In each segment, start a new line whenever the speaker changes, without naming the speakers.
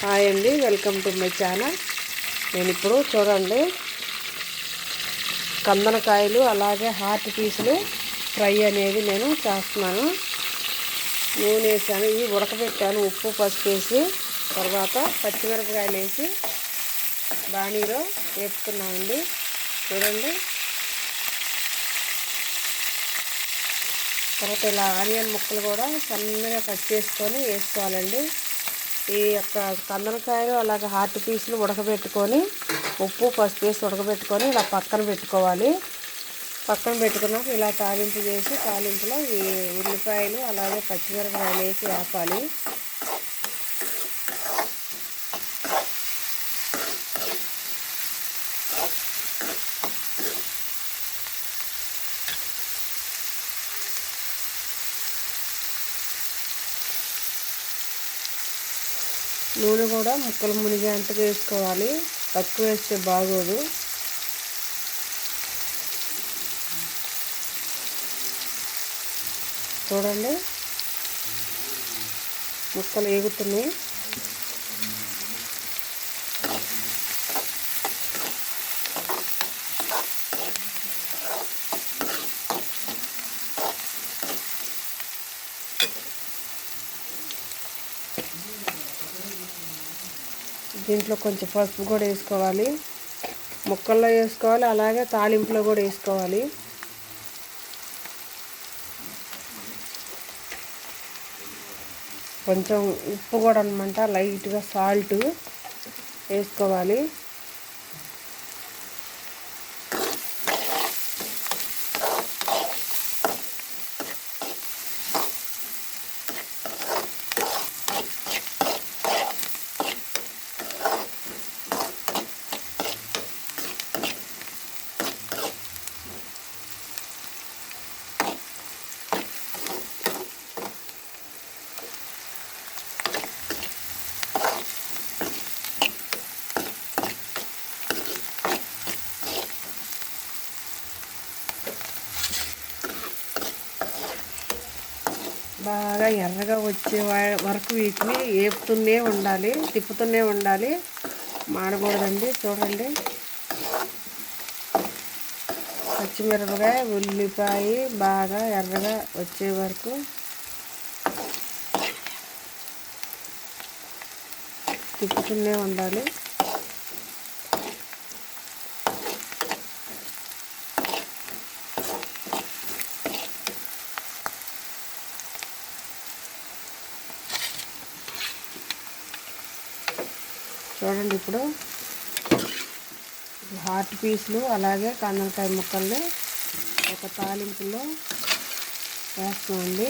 Hi అండి welcome to my channel. నేను ఇప్పుడు చూడండి కందనకాయలు అలాగే హార్ట్ పీసులు ఫ్రై అనేది నేను చేస్తున్నాను. నూనె వేసాను ఇవి ఉడకబెట్టాను ఉప్పు పసుపు వేసి తర్వాత పచ్చిమిరపకాయలు వేసి బాణీలో వేపుతున్నామండి చూడండి. తర్వాత ఇలా ఆనియన్ ముక్కలు కూడా సన్నగా కట్ చేసుకొని వేసుకోవాలండి. ఈ యొక్క కందనకాయలు అలాగే హార్ట్ పీసులు ఉడకబెట్టుకొని ఉప్పు పసుపు వేసి ఉడకబెట్టుకొని ఇలా పక్కన పెట్టుకోవాలి. పక్కన పెట్టుకున్నాక ఇలా తాలింపు చేసి తాలింపులో ఈ ఉల్లిపాయలు అలాగే పచ్చిమిరపకాయలు వేసి ఆపాలి నూనె కూడా ముక్కలు మునిగేంతగా వేసుకోవాలి. తక్కువ వేస్తే బాగోదు. చూడండి. ముక్కలు ఏగుతున్నాయి. దీంట్లో కొంచెం పసుపు కూడా వేసుకోవాలి. ముక్కల్లో వేసుకోవాలి. అలాగే తాలింపులో కూడా వేసుకోవాలి. కొంచెం ఉప్పు కూడా అనమాట. లైట్గా సాల్ట్ వేసుకోవాలి. బాగా ఎర్రగా వచ్చే వరకు వీటిని వేపుతూనే ఉండాలి తిప్పుతూనే ఉండాలి. మాడకూడదండి చూడండి. పచ్చిమిరపకాయ ఉల్లిపాయ బాగా ఎర్రగా వచ్చే వరకు. తిప్పుతూనే ఉండాలి. చూడండి ఇప్పుడు. హాట్ పీసులు అలాగే కందనకాయ ముక్కల్ని ఒక తాలింపులో వేస్తామండి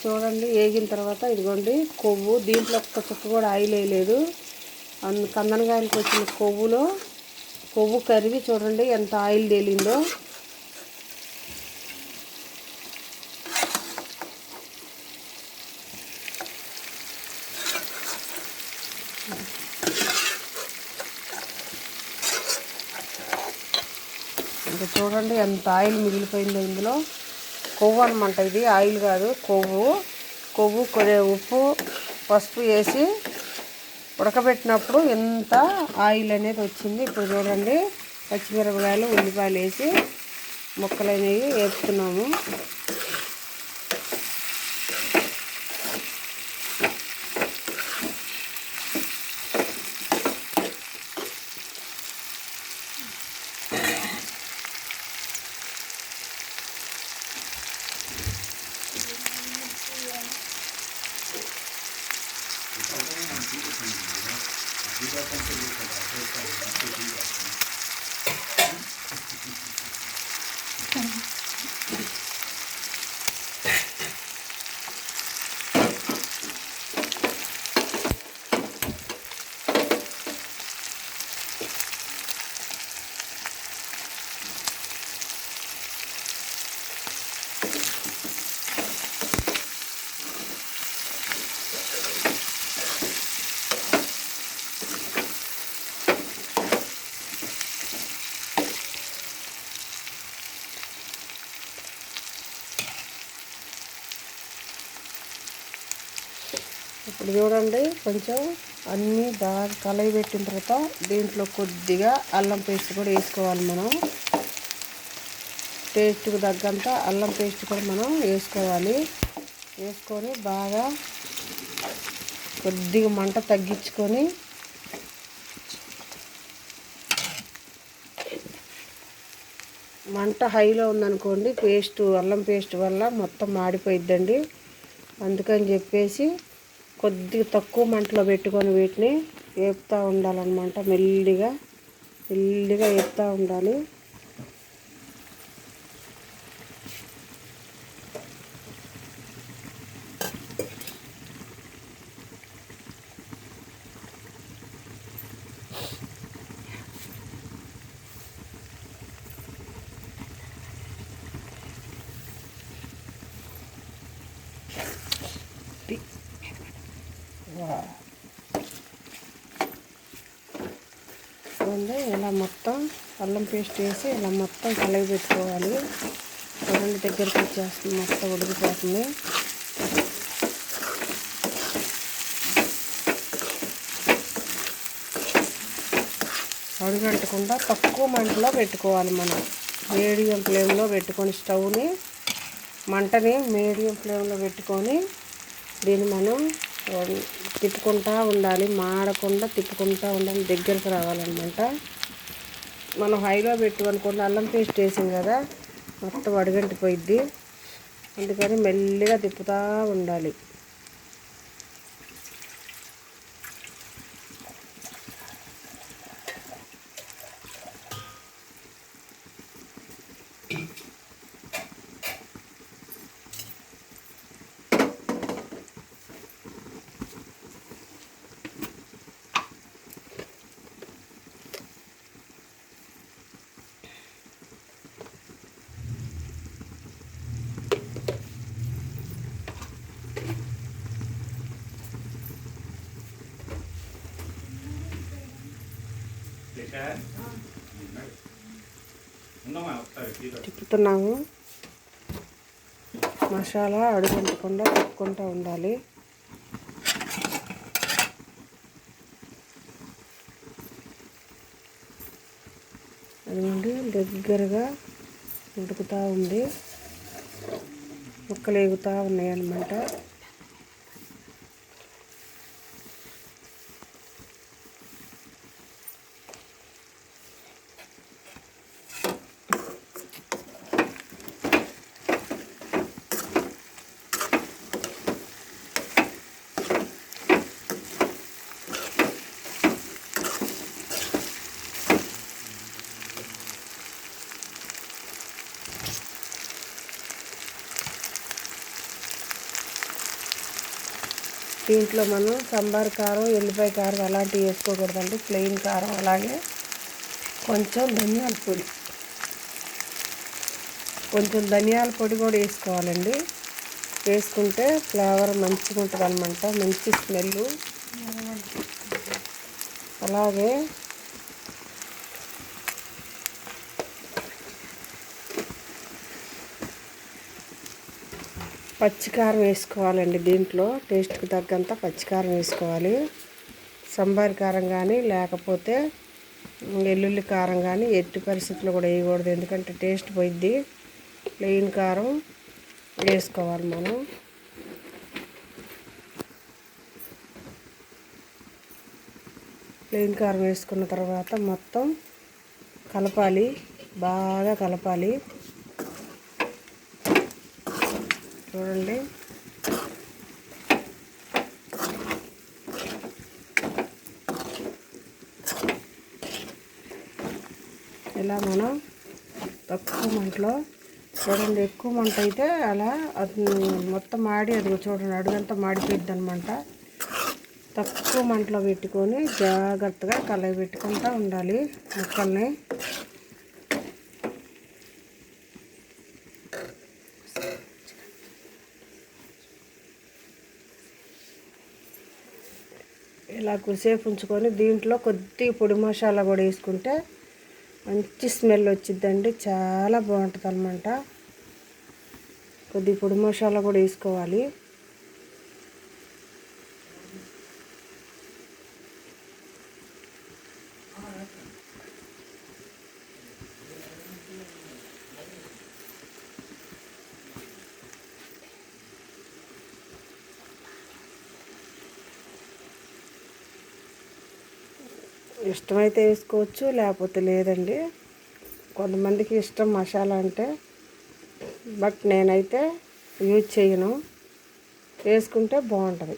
చూడండి వేగిన తర్వాత ఇదిగోండి కొవ్వు. దీంట్లో ఒక్క చుక్క కూడా ఆయిల్ వేయలేదు. అందు కందనకాయలకు వచ్చిన కొవ్వులో కొవ్వు కరిగి చూడండి ఎంత ఆయిల్ తేలిందో. ఇంకా చూడండి ఎంత ఆయిల్ మిగిలిపోయిందో ఇందులో. కొవ్వు అనమాట ఇది ఆయిల్ కాదు కొవ్వు. కొవ్వు కొద్ది ఉప్పు పసుపు వేసి ఉడకబెట్టినప్పుడు ఎంత ఆయిల్ అనేది వచ్చింది ఇప్పుడు చూడండి. పచ్చిమిరపకాయలు ఉల్లిపాయలు వేసి ముక్కలు అనేవి వేపుతున్నాము.
いので、ね、10月い時から正解になっていいわけです。
ఇప్పుడు చూడండి కొంచెం అన్నీ బాగా కలయి పెట్టిన తర్వాత దీంట్లో కొద్దిగా అల్లం పేస్ట్ కూడా వేసుకోవాలి మనం. టేస్ట్కి తగ్గంత అల్లం పేస్ట్ కూడా మనం వేసుకోవాలి. వేసుకొని బాగా కొద్దిగా మంట తగ్గించుకొని మంట హైలో ఉందనుకోండి పేస్ట్ అల్లం పేస్ట్ వల్ల మొత్తం మాడిపోయిద్దండి. అందుకని చెప్పేసి కొద్దిగా తక్కువ మంటలో పెట్టుకొని వీటిని వేపుతూ ఉండాలన్నమాట. మెల్లిగా మెల్లిగా వేపుతూ ఉండాలి. చూడండి ఇలా మొత్తం అల్లం పేస్ట్ వేసి ఇలా మొత్తం కలిగి పెట్టుకోవాలి. చూడండి దగ్గరికి వచ్చేస్తుంది మొత్తం ఉడికిపోతుంది. అడుగంటకుండా తక్కువ మంటలో పెట్టుకోవాలి మనం. మీడియం ఫ్లేమ్లో పెట్టుకొని స్టవ్ని మంటని మీడియం ఫ్లేమ్లో పెట్టుకొని దీన్ని మనం తిప్పుకుంటూ ఉండాలి మాడకుండా తిప్పుకుంటూ ఉండాలి దగ్గరకు రావాలన్నమాట. మనం హైలో పెట్టు అనుకోండి అల్లం పేస్ట్ వేసాం కదా మొత్తం అడుగంటిపోయిద్ది. అందుకని మెల్లిగా తిప్పుతూ ఉండాలి. తిప్పుతున్నాము. మసాలా అడుగుంటకుండా తిప్పుకుంటూ ఉండాలి. అదిగోండి దగ్గరగా ఉడుకుతూ ఉంది. ముక్కలు ఎగుతూ ఉన్నాయన్నమాట. దీంట్లో మనం సాంబార్ కారం ఎల్లిపాయ కారం అలాంటివి వేసుకోకూడదండి. ప్లెయిన్ కారం అలాగే కొంచెం ధనియాల పొడి. కొంచెం ధనియాల పొడి కూడా వేసుకోవాలండి. వేసుకుంటే ఫ్లేవర్ మంచిగా ఉంటుంది అనమాట మంచి స్మెల్ అలాగే పచ్చికారం వేసుకోవాలండి దీంట్లో. టేస్ట్కి తగ్గంత పచ్చికారం వేసుకోవాలి. సంబారి కారం కానీ లేకపోతే వెల్లుల్లి కారం కానీ ఎట్టి పరిస్థితుల్లో కూడా వేయకూడదు. ఎందుకంటే టేస్ట్ పోయిద్ది. ప్లెయిన్ కారం వేసుకోవాలి మనం. ప్లెయిన్ కారం వేసుకున్న తర్వాత మొత్తం కలపాలి. బాగా కలపాలి. చూడండి. ఇలా మనం తక్కువ మంటలో చూడండి ఎక్కువ మంట అయితే అలా అది మొత్తం మాడి అది చూడండి అడుగంతా మాడిపోయింది అనమాట తక్కువ మంటలో పెట్టుకొని జాగ్రత్తగా కలయి పెట్టుకుంటూ ఉండాలి ముక్కల్ని. ఇలా కొద్దిసేపు ఉంచుకొని దీంట్లో కొద్దిగా పొడి మసాలా కూడా వేసుకుంటే మంచి స్మెల్ వచ్చిద్దండి. చాలా బాగుంటుంది అనమాట కొద్ది పొడి మసాలా కూడా వేసుకోవాలి. ఇష్టమైతే వేసుకోవచ్చు లేకపోతే లేదండి. కొంతమందికి ఇష్టం మసాలా అంటే బట్ నేనైతే యూజ్ చేయను. వేసుకుంటే బాగుంటుంది.